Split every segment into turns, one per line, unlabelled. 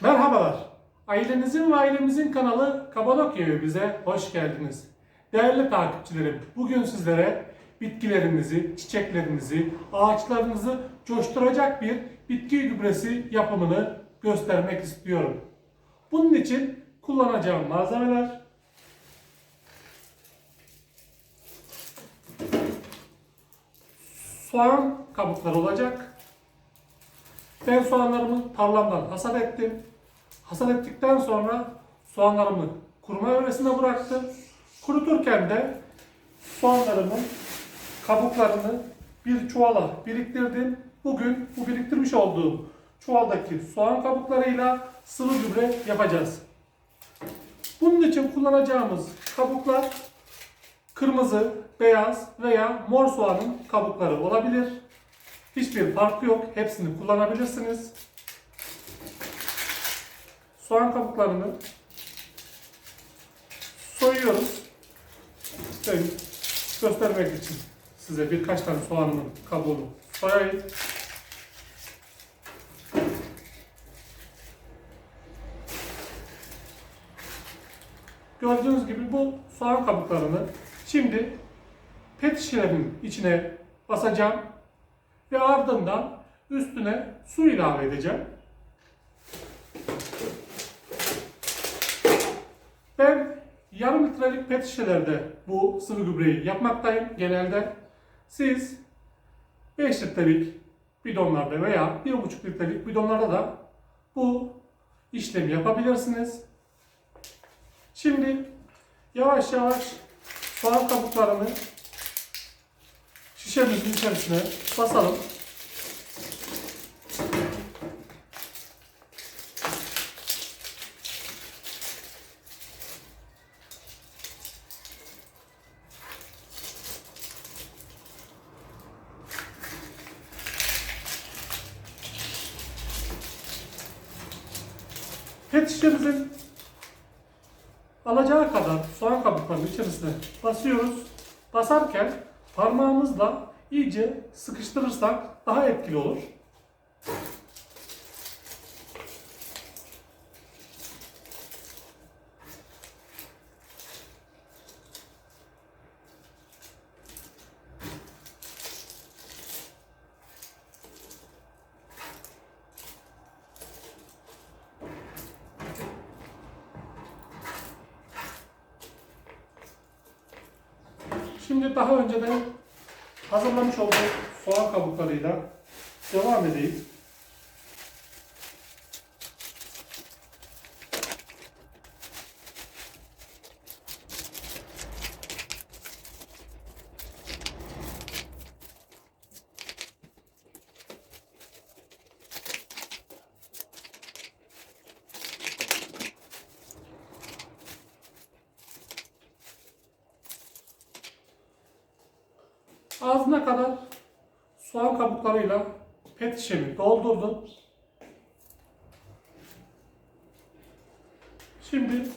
Merhabalar. Ailenizin ve ailemizin kanalı Kapadokya Evimize hoş geldiniz. Değerli takipçilerim, bugün sizlere bitkilerinizi, çiçeklerinizi, ağaçlarınızı coşturacak bir bitki gübresi yapımını göstermek istiyorum. Bunun için kullanacağım malzemeler soğan kabukları olacak. Ben soğanlarımı tarlamdan hasat ettim. Hasat ettikten sonra soğanlarımı kuruma evresine bıraktım. Kuruturken de soğanlarımın kabuklarını bir çuvala biriktirdim. Bugün bu biriktirmiş olduğum çuvaldaki soğan kabuklarıyla sıvı gübre yapacağız. Bunun için kullanacağımız kabuklar kırmızı, beyaz veya mor soğanın kabukları olabilir. Hiçbir farkı yok. Hepsini kullanabilirsiniz. Soğan kabuklarını soyuyoruz. Şöyle göstermek için size birkaç tane soğanın kabuğunu soyayım. Gördüğünüz gibi bu soğan kabuklarını şimdi pet şişelerin içine basacağım ve ardından üstüne su ilave edeceğim. Ben yarım litrelik pet şişelerde bu sıvı gübreyi yapmaktayım genelde. Siz 5 litrelik bidonlarda veya 1,5 litrelik bidonlarda da bu işlemi yapabilirsiniz. Şimdi yavaş yavaş soğan kabuklarını şişemizin içerisine basalım. Pet şişemizin alacağı kadar soğan kabuklarının içerisine basıyoruz. Basarken parmağımızla iyice sıkıştırırsak daha etkili olur. Şimdi daha önceden hazırlamış olduğum soğan kabuklarıyla devam edeyim. Ağzına kadar soğan kabuklarıyla pet şişemi doldurdum. Şimdi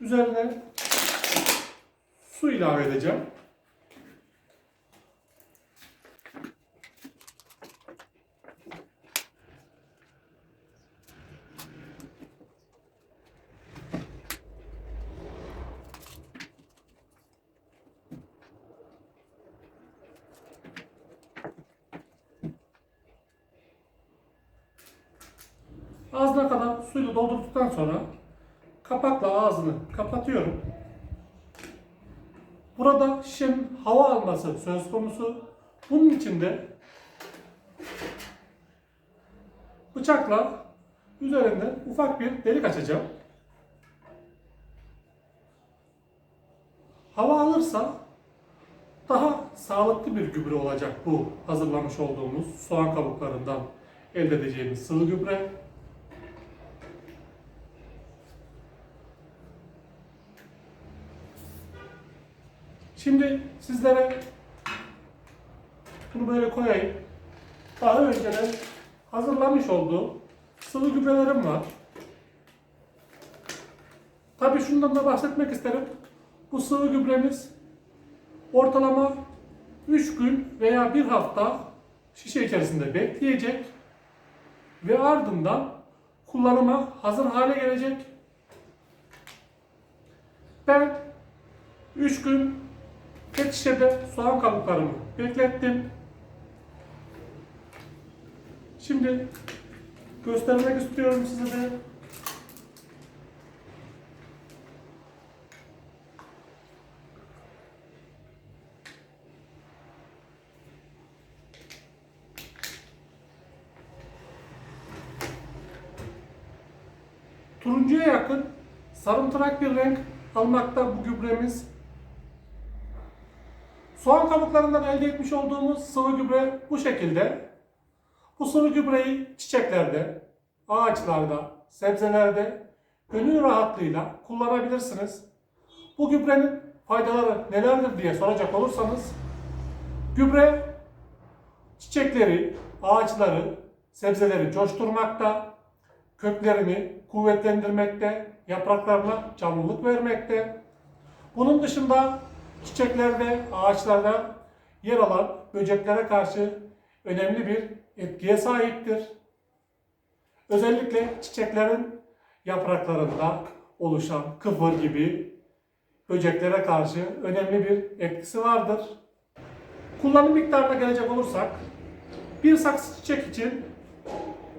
üzerine su ilave edeceğim. Ağzına kadar suyla doldurduktan sonra kapakla ağzını kapatıyorum. Burada şişenin hava alması söz konusu. Bunun için de bıçakla üzerinde ufak bir delik açacağım. Hava alırsa daha sağlıklı bir gübre olacak bu hazırlamış olduğumuz soğan kabuklarından elde edeceğimiz sıvı gübre. Şimdi sizlere bunu böyle koyayım. Daha önceden hazırlamış olduğum sıvı gübrelerim var. Tabii şundan da bahsetmek isterim. Bu sıvı gübremiz ortalama 3 gün veya 1 hafta şişe içerisinde bekleyecek ve ardından kullanıma hazır hale gelecek. Ben 3 gün pet şişede soğan kabuklarımı beklettim. Şimdi göstermek istiyorum size de. Turuncuya yakın sarımtırak bir renk almakta bu gübremiz. Soğan kabuklarından elde etmiş olduğumuz sıvı gübre bu şekilde. Bu sıvı gübreyi çiçeklerde, ağaçlarda, sebzelerde gönül rahatlığıyla kullanabilirsiniz. Bu gübrenin faydaları nelerdir diye soracak olursanız, gübre çiçekleri, ağaçları, sebzeleri coşturmakta, köklerini kuvvetlendirmekte, yapraklarına canlılık vermekte. Bunun dışında çiçeklerde, ağaçlarda yer alan böceklere karşı önemli bir etkiye sahiptir. Özellikle çiçeklerin yapraklarında oluşan kıfır gibi böceklere karşı önemli bir etkisi vardır. Kullanım miktarına gelecek olursak, bir saksı çiçek için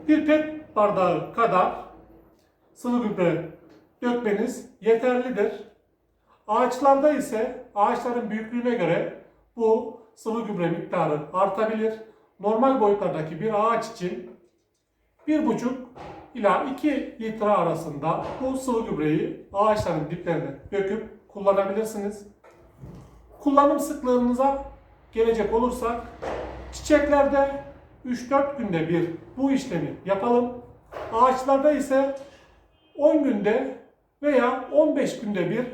bir pet bardağı kadar sıvı gübre dökmeniz yeterlidir. Ağaçlarda ise ağaçların büyüklüğüne göre bu sıvı gübre miktarı artabilir. Normal boyutlardaki bir ağaç için 1,5 ila 2 litre arasında bu sıvı gübreyi ağaçların diplerine döküp kullanabilirsiniz. Kullanım sıklığınıza gelecek olursak çiçeklerde 3-4 günde bir bu işlemi yapalım. Ağaçlarda ise 10 günde veya 15 günde bir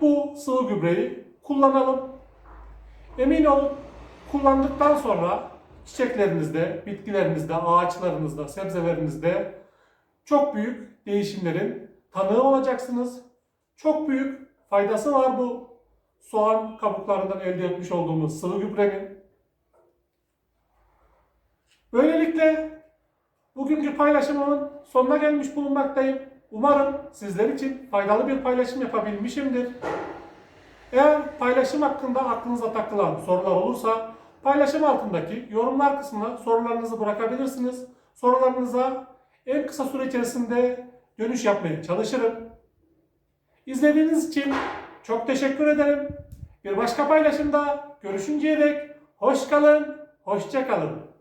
bu sıvı gübreyi kullanalım. Emin olun kullandıktan sonra çiçeklerinizde, bitkilerinizde, ağaçlarınızda, sebzelerinizde çok büyük değişimlerin tanığı olacaksınız. Çok büyük faydası var bu soğan kabuklarından elde etmiş olduğumuz sıvı gübrenin. Böylelikle bugünkü paylaşımımın sonuna gelmiş bulunmaktayım. Umarım sizler için faydalı bir paylaşım yapabilmişimdir. Eğer paylaşım hakkında aklınıza takılan sorular olursa paylaşım altındaki yorumlar kısmına sorularınızı bırakabilirsiniz. Sorularınıza en kısa süre içerisinde dönüş yapmaya çalışırım. İzlediğiniz için çok teşekkür ederim. Bir başka paylaşımda görüşünceye dek hoş kalın, hoşça kalın.